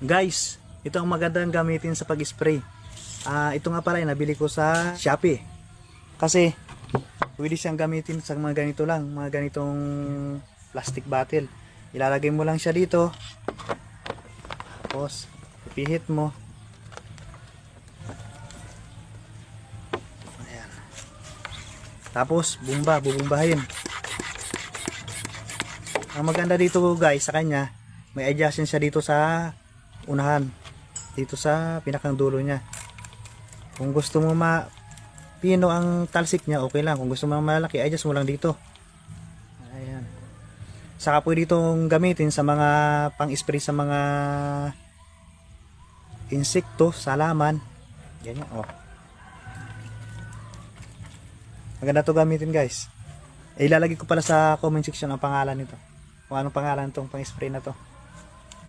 Guys, ito ang magandang gamitin sa pag-spray. Ah, ito nga pala nabili ko sa Shopee. Kasi pwede siyang gamitin sa mga ganito lang, mga ganitong plastic bottle. Ilalagay mo lang siya dito. Tapos ipihit mo. Ayan. Tapos bumba, bubumbahin. Ang maganda dito guys sa kanya, may adjustment siya dito sa unahan. Dito sa pinakang dulo niya. Kung gusto mo ma pino ang talsik niya, okay lang. Kung gusto mo malaki, adjust mo lang dito. Ayan. Saka pwede itong gamitin sa mga pang-spray sa mga insekto, salaman. Ganyan, oh. Maganda to gamitin guys. Ilalagay ko pala sa comment section ang pangalan nito. Kung anong pangalan tong pang-spray na to.